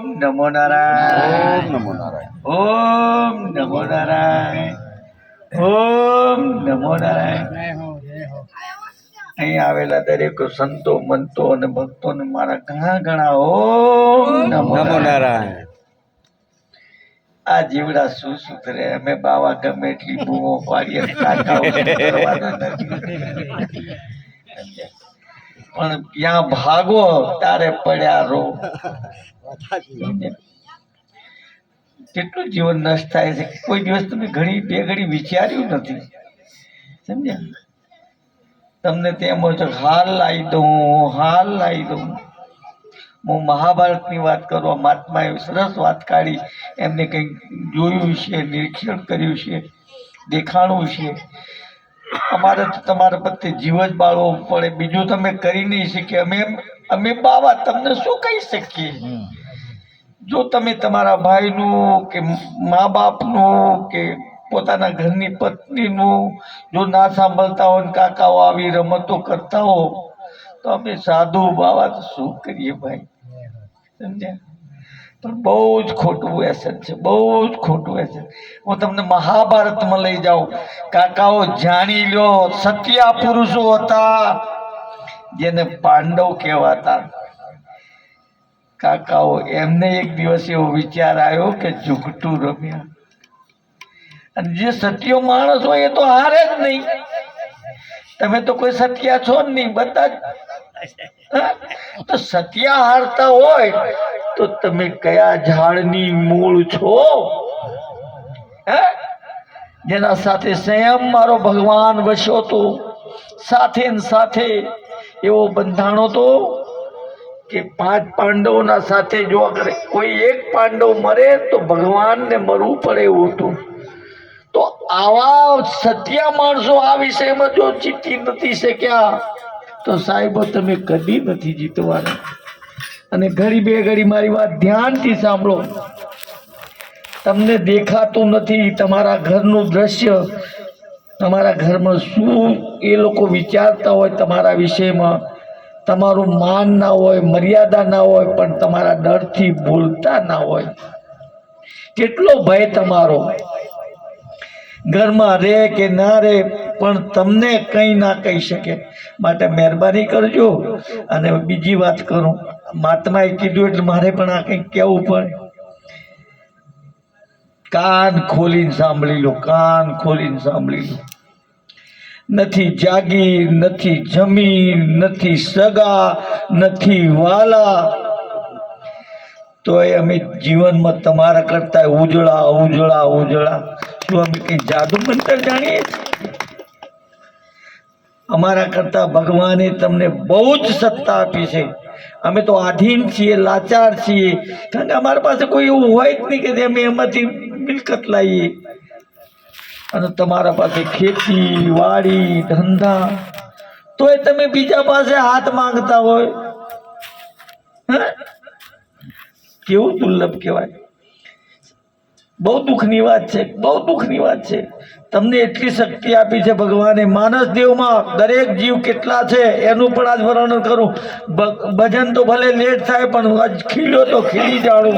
ઓમ નમો ઓમ નમો નારાયણ. ઓમ નમો નારાયણ. ઓમ નમો નારાયણ. અહીં આવેલા દરેક સંતો મંતો અને ભક્તોને મારા ઘણા ઘણા ઓમ નમો નારાયણ. નારાયણ. આ જીવડા શું સુધરે અમે બાવા ગમે એટલી બૂમો પાડીએ. પણ ત્યાં ભાગો? તારે પડ્યા રો. કેટલું જીવન નષ્ટ થાય છે? કોઈ દિવસ તમે ઘણી બે ઘડી વિચાર્યું નથી. સમજ્યા? તમને તેમ હોય હાલ લાવી દઉં, હાલ લાવી દઉં. હું મહાભારતની વાત કરવા મહાત્માએ સરસ વાત કાઢી. એમને કંઈક જોયું છે, નિરીક્ષણ કર્યું છે, દેખાણું છે. અમારે તો તમારા પ્રત્યે જીવ જ બાળવો પડે. બીજું તમે કરી નહીં શકીએ. અમે અમે બાવા, તમને શું કહી શકીએ? જો તમે તમારા ભાઈનું કે મા બાપનું કે પોતાના ઘરની પત્નીનું જો ના સાંભળતા હોય કાકાઓ આવી રમતો કરતા હો, તો અમે સાધુ બાવા તો શું કરીએ ભાઈ? સમજ્યા? પણ બહુ જ ખોટું વ્યસન છે, બહુ જ ખોટું વ્યસન. હું તમને મહાભારતમાં લઈ જાઉં. કાકાઓ જાણી લ્યો, સત્યા પુરુષો હતા જેને પાંડવ કહેવાતા. કાકાઓ, એમને એક દિવસ એવો વિચાર આવ્યો કે ઝૂકટું રમ્યા. અને જે સત્યો માણસ હોય એ તો હારે જ નહીં. તમે તો કોઈ સત્યા છો જ નહીં, બધા તો સત્યા હારતા હોય તો તમે કયા ઝાડની મૂળ છો? જેના સાથે સંયમ મારો ભગવાન વસ્યો તો સાથે ને સાથે એવો બંધાણો તો કે પાંચ પાંડવોના સાથે જો અગર કોઈ એક પાંડવ મરે તો ભગવાનને મરવું પડે એવું હતું. તો આવા સત્યા માણસો આ વિષયમાં જો જીતી નથી શક્યા, તો સાહેબો તમે કદી નથી જીતવાના. અને ઘડી બે ઘડી મારી વાત ધ્યાનથી સાંભળો. તમને દેખાતું નથી તમારા ઘરનું દ્રશ્ય, તમારા ઘરમાં શું એ લોકો વિચારતા હોય તમારા વિષયમાં. તમારું માન ના હોય, મર્યાદા ના હોય, પણ તમારા ડરથી ભૂલતા ના હોય. કેટલો ભય તમારો? ઘરમાં રહે કે ના રહે પણ તમને કંઈ ના કહી શકે. માટે મહેરબાની કરજો. અને બીજી વાત કરું, મહાત્માએ કીધું એટલે મારે પણ આ કંઈક કહેવું પડે. કાન ખોલીને સાંભળી લો, કાન ખોલીને સાંભળી લો. નથી જાગીર નથી જમીન, નથી સગા, નથી વાલા. તો એ અમે જીવનમાં તમારા કરતા ઉજળા ઉજળા ઉજળા. શું અમે કઈ જાદુ મંત્ર જાણીએ? અમારા કરતા ભગવાને તમને બહુ જ સત્તા આપી છે. અમે તો આધીન છીએ, લાચાર છીએ. કારણ કે અમારા પાસે કોઈ એવું હોય જ નહીં કે અમે એમાંથી મિલકત લાવીએ. અને તમારા પાસે ખેતી વાડી ધંધા. તોય તમે બીજા પાસે હાથ માંગતા હોય? કેવું દુર્લભ કહેવાય? બહુ દુઃખની વાત છે બહુ દુઃખની વાત છે. તમને એટલી શક્તિ આપી છે ભગવાને. માનસ દેવમાં દરેક જીવ કેટલા છે એનું પણ આજ વર્ણન કરું. ભજન તો ભલે લેટ થાય પણ આજ ખીલ્યો તો ખીલી જાણું.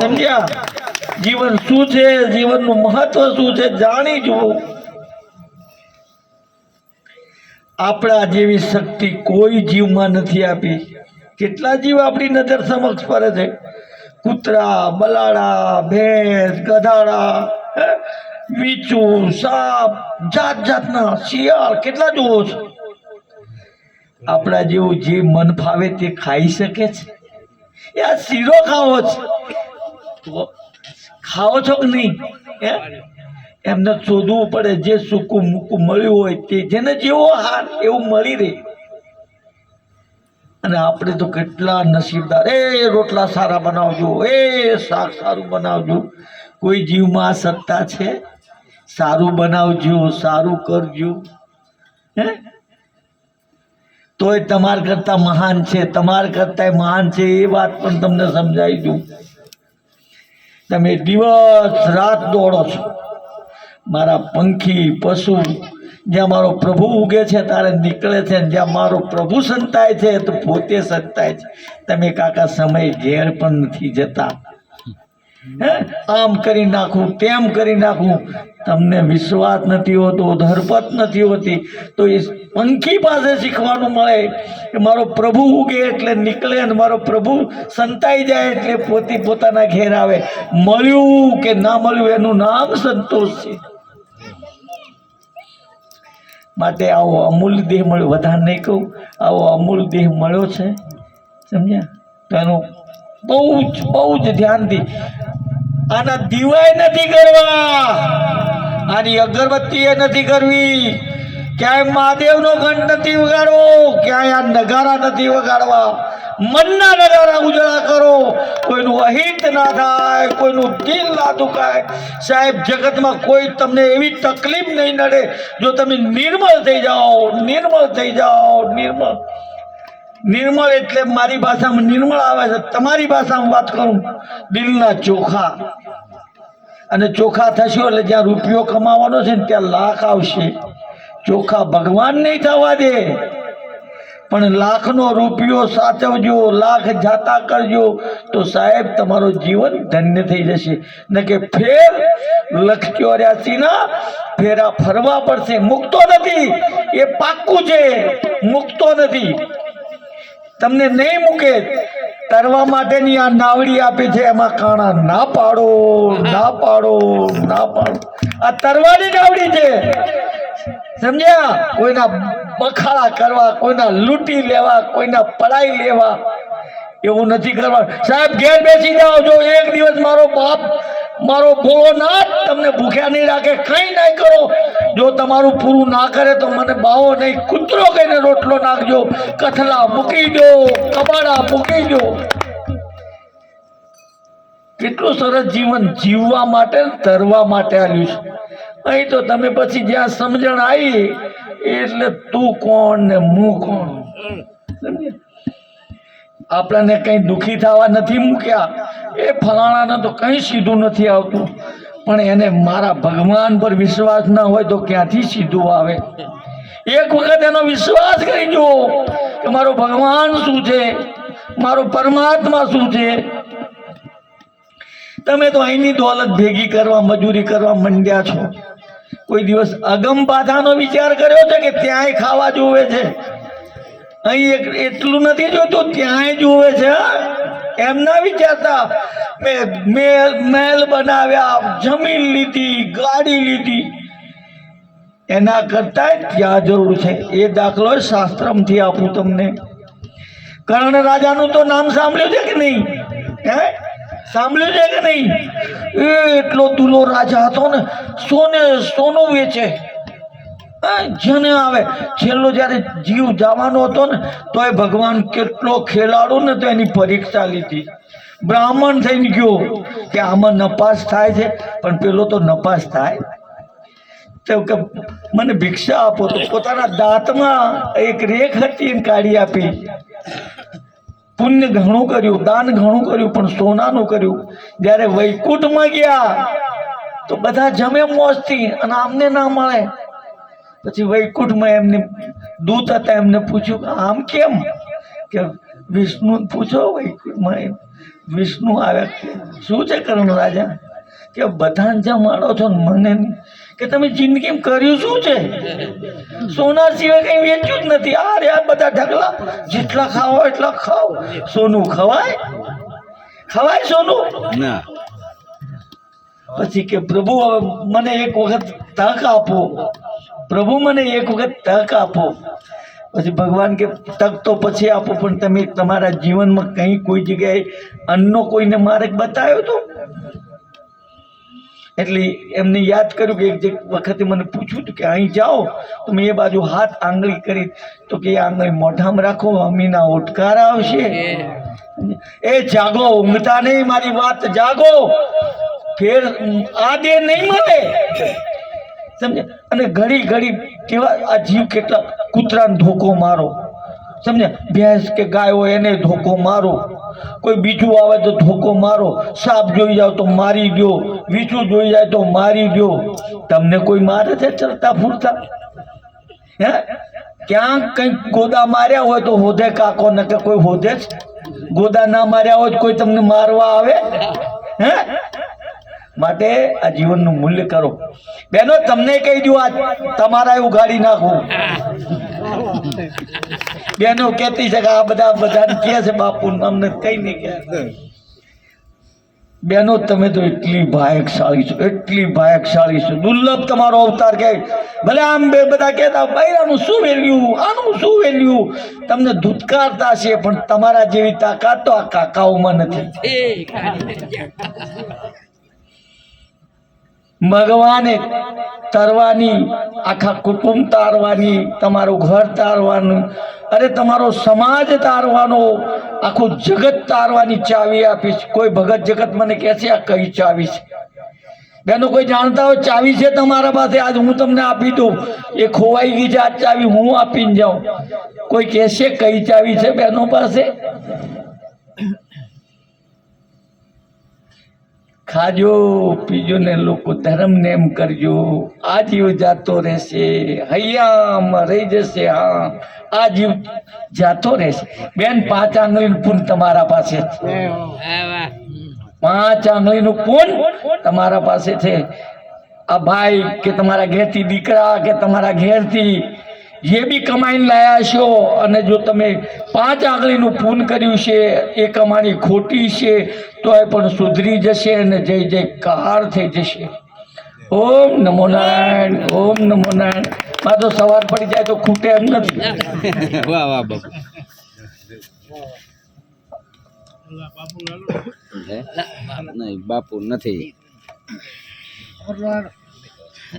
સમજ્યા? જીવન શું છે? જીવનનું મહત્વ શું છે? જાણી જુઓ. આપણા જેવી શક્તિ કોઈ જીવમાં નથી આપી. કેટલા જીવ આપણી નજર સમક્ષ ફરે છે? કૂતરા, બલાડા, ભેંસ, ગધાડા? વીચું, સાપ જાત જાતના શિયાળ, કેટલા જુઓ છો? આપણા જેવું જે મન ફાવે તે ખાઈ શકે છે? એ આ શીરો ખાવો છે. ખાઓ છો કે નહીં? એમને શોધવું પડે જે સૂકું મૂકું મળ્યું હોય તે. જેને જેવો હાર એવું મળી રહે. અને આપણે તો કેટલા નસીબદાર. એ રોટલા સારા બનાવજો. એ શાક સારું બનાવજો. કોઈ જીવમાં સત્તા છે? સારું બનાવજો, સારું કરજો. હે? તોય તમાર કરતા મહાન છે. તમાર કરતા મહાન છે એ વાત પણ તમને સમજાવી દઉં. તમે દિવસ રાત દોડો છો. મારા પંખી, પશુ, જ્યાં મારો પ્રભુ ઉગે છે તારે નીકળે છે જ્યાં મારો પ્રભુ સંતાય છે તો પોતે સંતાય છે. તમે કાકા સમય ઘેર પણ નથી જતા. હે? આમ કરી નાખું, તેમ કરી નાખું. તમને વિશ્વાસ નથી હોતો, ધરપત નથી હોતી. તો એ પંખી પાસે શીખવાનું મળે કે મારો પ્રભુ ઉગે એટલે નીકળે અને મારો પ્રભુ સંતાઈ જાય એટલે પોતે પોતાના ઘેર આવે. મળ્યું કે ના મળ્યું એનું નામ સંતોષ છે. માટે આવો અમૂલ દેહ મળ્યો વધારે નહીં કહું. આવો અમૂલ દેહ મળ્યો છે. સમજ્યા? તો એનું બહુ જ બહુ જ ધ્યાનથી. આના દીવાય નથી કરવા. આની અગરબત્તી એ નથી કરવી. ક્યાંય મહાદેવનો ઘંટ નથી વગાડવો, ક્યાંય આ નગારા નથી વગાડવા. મનના નગારા ઉજળા કરો. કોઈનું અહિત ના થાય, કોઈનું દિલ ના દુખાય. સાહેબ, જગતમાં કોઈ તમને એવી તકલીફ નહીં નડે. જો તમે નિર્મળ થઈ જાઓ, નિર્મળ થઈ જાઓ, નિર્મળ. નિર્મળ એટલે મારી ભાષામાં નિર્મળ આવે છે. તમારી ભાષામાં વાત કરું. દિલના ચોખા. અને ચોખા થશે એટલે જ્યાં રૂપિયો કમાવાનો છે ને ત્યાં લાખ આવશે. ચોખા ભગવાન નહીં થવા દે. પણ લાખનો રૂપિયો સાચવજો, લાખ જાતા કરજો, તો સાહેબ તમારું જીવન ધન્ય થઈ જશે. ને કે ફેર લખ ચોર્યાસીના ફેરા ફરવા પડશે. મૂકતો નથી. એ પાક્કું છે. મૂકતો નથી. તમને નહીં મૂકે, તરવા માટેની આ નાવડી આપી છે, એમાં કાણા ના પાડો ના પાડો ના પાડો. આ તરવાની નાવડી છે. સમજ્યા? કોઈના બખાળા કરવા, કોઈના લૂંટી લેવા, કોઈના પડાઈ લેવા. એવું નથી કરવા. સાહેબ, ઘેર બેસી જાઓ, જો એક દિવસ મારો બાપ મારો ભોળોનાથ તમને ભૂખ્યા નહીં રાખે કંઈ નહીં કરો. જો તમારું પૂરું ના કરે તો મને બાવો નહીં કૂતરો કહીને રોટલો નાખજો કથલા મૂકી દો કબાડા મૂકી દો. કેટલું સરસ જીવન જીવવા માટે તરવા માટે આવ્યું છે. અહીં તો તમે પછી જ્યાં સમજણ આવી એટલે તું કોણ ને હું કોણ? સમજ્યા? આપણને કંઈ દુઃખી થવા નથી મૂક્યા. એ ફલાણાને તો કંઈ સીધું નથી આવતું. પણ એને મારા ભગવાન પર વિશ્વાસ ના હોય તો ક્યાંથી સીધું આવે? એક વખત એનો વિશ્વાસ કરી જુઓ કે મારો ભગવાન શું છે? મારો પરમાત્મા શું છે? તમે તો અહીંની દોલત ભેગી કરવા, મજૂરી કરવા મંડ્યા છો. કોઈ દિવસ અગમ બાધાનો વિચાર કર્યો છે કે ત્યાંય ખાવા જોવે છે? અહીં એટલું નથી જોતું ત્યાંય જુએ છે? એમ ના વિચારતા. મેં મહેલ બનાવ્યા, જમીન લીધી, ગાડી લીધી. એના કરતા ત્યાં જરૂર છે. એ દાખલો શાસ્ત્રમથી આપું તમને. કર્ણ રાજાનું તો નામ સાંભળ્યું છે કે નહીં? હે? સાંભળ્યું છે કે નહીં? એ એટલો દુલો રાજા હતો ને, સોને, સોનું વેચે. જેને આવે, છેલ્લો જ્યારે જીવ જવાનો હતો ને તો એ ભગવાન કેટલો ખેલાડો ને તો એની પરીક્ષા લીધી. બ્રાહ્મણ થઈને ગયો કે આમાં નપાસ થાય છે, પણ પેલો તો નપાસ થાય. તો કે મને ભિક્ષા આપો, તો પોતાના દાંતમાં એક રેખ હતી કાઢી આપી. પુણ્ય ઘણું કર્યું, દાન ઘણું કર્યું, પણ સોનાનું કર્યું. જ્યારે વૈકુંઠમાં ગયા, તો બધા જમે મોજથી અને આમને ના મળે. પછી વૈકુંઠમાં એમને દૂત હતા એમને પૂછ્યું કે આમ કેમ? કે વિષ્ણુ પૂછો વૈકુંઠમાં એમ. વિષ્ણુ આવ્યા શું છે કર્ણ રાજા? કે બધાને જમાડો છો ને મને કે તમે જિંદગીમાં કર્યું શું છે? સોના સિવાય કઈ વેચ્યું જ નથી. આ રહ્યા બધા ઢગલા. જેટલા ખાઓ એટલા ખાઓ. સોનું ખવાય? ખવાય સોનું? ના. પછી કે પ્રભુ હવે મને એક વખત તક આપો. પ્રભુ મને એક વખત તક આપો. પછી ભગવાન કે, તક તો પછી આપો, પણ તમે તમારા જીવનમાં કંઈ કોઈ જગ્યાએ અન્નનો કોઈને માર્ગ બતાવ્યો તો? એટલે એમને યાદ કર્યું કે એક વખતે મને પૂછ્યું હતું કે, અહીં જાઓ. તો મેં એ બાજુ હાથ આંગળી કરી. તો કે આંગળી મોઢામાં રાખો, અમીના ઓટકાર આવશે. એ જાગો, ઊંઘતા નહીં, મારી વાત જાગો. ફેર આ દે નહીં મળે. સમજે અને ઘડી ઘડી કેવા આ જીવ કેટલા કૂતરાને ધોકો મારો. સમજે ભેંસ કે ગાય હોય એને ધોકો મારો. કોઈ બીજું આવે તો ધોકો મારો. સાપ જોઈ જાવ તો મારી દો વીછું જોઈ જાય તો મારી દો તમને કોઈ મારે છે ચરતા ફૂરતા? હે? ક્યાંક કંઈક ગોદા માર્યા હોય તો હોધે કાકો ને કે કોઈ હોધે જ? ગોદા ના માર્યા હોય કોઈ તમને મારવા આવે? હે? માટે આ જીવનનું મૂલ્ય કરો. બેનો, તમને કહી દઉં આજ તમારા ઉઘાડી નાખવું બેનો કહેતી છે કે આ બધા બધાને કહે છે, બાપુ અમને કઈ નહીં કહે. બેનો, તમે તો એટલી ભાયકશાળી છો, એટલી ભાયકશાળી છો. દુર્લભ તમારો અવતાર કે ભલે આમ બે બધા કહેતા, બૈરાનું શું વેલ્યુ આનું શું વેલ્યુ તમને ધૂતકારતા છે, પણ તમારા જેવી તાકાત તો આ કાકાઓમાં નથી. ભગવાને તરવાની, આખા કુટુંબ તારવાની, તમારું ઘર તારવાનું, અરે તમારો સમાજ તારવાનો, આખું જગત તારવાની ચાવી આપી કોઈ ભગત જગત મને કહેશે આ કઈ ચાવી છે? બેનો કોઈ જાણતા હોય ચાવી છે તમારા પાસે? આજ હું તમને આપી દઉં. એ ખોવાઈ ગઈ છે, આ ચાવી હું આપીને જાઉં. કોઈ કહેશે કઈ ચાવી છે બેનો પાસે? ખાજો, પીજો ને લોકો ધર્મને એમ કરજો. આ જીવ જાતો રહેશે, હૈયામ રહી જશે હા આ જીવ જાતો રહેશે. બેન, પાંચ આંગળીનું પૂન તમારા પાસે છે. પાંચ આંગળીનું પૂન તમારા પાસે છે. આ ભાઈ કે તમારા ઘેરથી દીકરા કે તમારા ઘેરથી જે બી કમાઈને લાયા છો અને જો તમે પાંચ આંગળીનું પૂન કર્યું છે, એ કમાણી ખોટી છે તો એ પણ સુધરી જશે અને જય જય કાર થઈ જશે. ઓમ નમો નારાયણ, ઓમ નમો નારાયણ. માં તો સવાર પડી જાય તો ખૂટે એમ નથી. વાહ બાપુ નથી.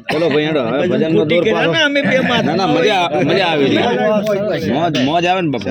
ચલો ભાઈ હેડો હવે ભજન નો દોર પાડો. ના ના મજા મજા આવી મોજ મોજ આવે ને બાપુ.